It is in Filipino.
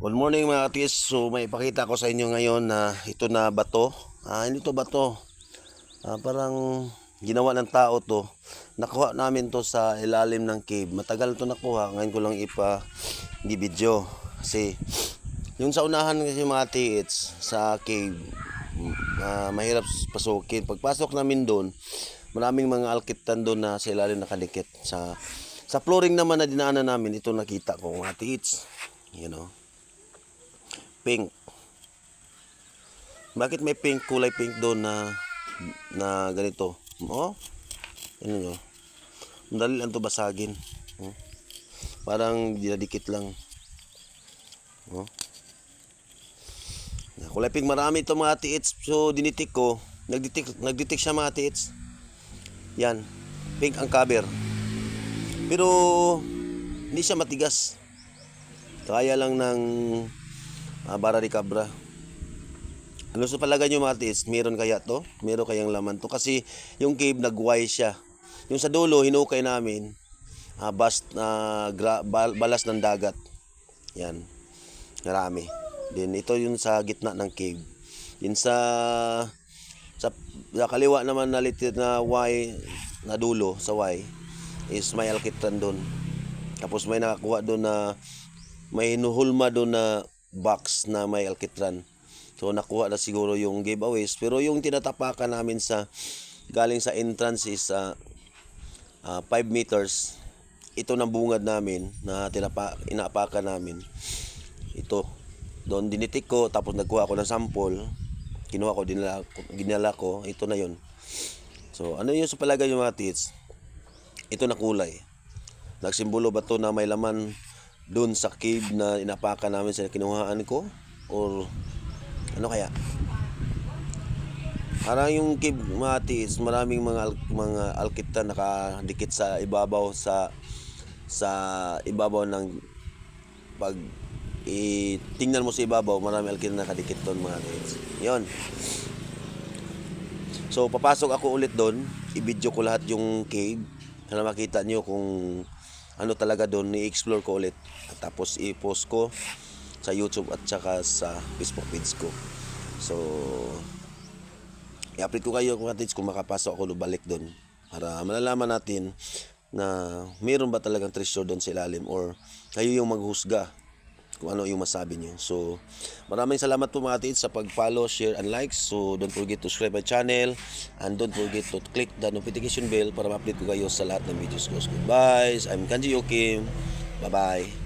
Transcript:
Good morning mga katis. So may ipakita ko sa inyo ngayon na ito na bato. Ah, hindi to bato. Ah, parang ginawa ng tao to. Nakuha namin to sa ilalim ng cave. Matagal to nakuha. Ngayon ko lang ipa di video. Kasi yung sa unahan kasi mga tiits sa cave, ah, mahirap pasukin. Pagpasok namin doon, maraming mga alkitan doon na sa ilalim nakadikit. Sa sa flooring naman na dinaanan namin, ito nakita ko mga tiits. You know pink. Bakit may pink, kulay pink doon na na ganito? Oh, ano nyo? Madali lang to basagin. Oh. Parang dinadikit lang. Oh. Kulay pink, marami ito mga tiits. So, dinitik ko. Nagditik, nagditik siya mga tiits. Yan. Pink ang cover. Pero, hindi siya matigas. Kaya lang ng ah, bara de cabra. Ano sa palagay nyo mga tiis, meron kaya to? Meron kayang laman to? Kasi yung cave nagway siya. Yung sa dulo, hinukay namin, ah, bas, na gra, bal- balas ng dagat. Yan. Marami. Then ito yung sa gitna ng cave. Yun sa sa, sa kaliwa naman na litit na Y na dulo sa Y is may alkitran doon. Tapos may nakakuha doon na may hinuhulma doon na box na may alkitran. So nakuha na siguro yung giveaways. Pero yung tinatapakan namin sa galing sa entrance is 5 meters. Ito ng bungad namin na tinapa, inaapakan namin. Ito. Doon dinitik ko tapos nagkuha ako ng sample. Kinuha ko, dinala, ginala ko. Ito na yun. So ano yun sa palagay yung mga tits? Ito na kulay. Nagsimbolo ba to na may laman doon sa cave na inapakan namin sa kinuhaan ko? Or ano kaya? Parang yung cave mga tiis, maraming mga mga alkita nakadikit sa ibabaw sa sa ibabaw ng pag i tingnan mo sa ibabaw, marami alkita nakadikit doon mga tiis. 'Yon. So papasok ako ulit doon, i-video ko lahat yung cave para makita niyo kung ano talaga doon, i-explore ko ulit. Tapos i-post ko sa YouTube at saka sa Facebook page ko. So, i-update ko kayo kung kung makapasok ako balik doon para malalaman natin na mayroon ba talagang treasure doon sa ilalim or kayo yung maghusga kung ano yung masabi nyo. So, maraming salamat po mga tiits sa pag-follow, share, and like. So, don't forget to subscribe my channel and don't forget to click the notification bell para ma-update ko kayo sa lahat ng videos ko. So, goodbye. I'm Kanji Yokim. Bye-bye.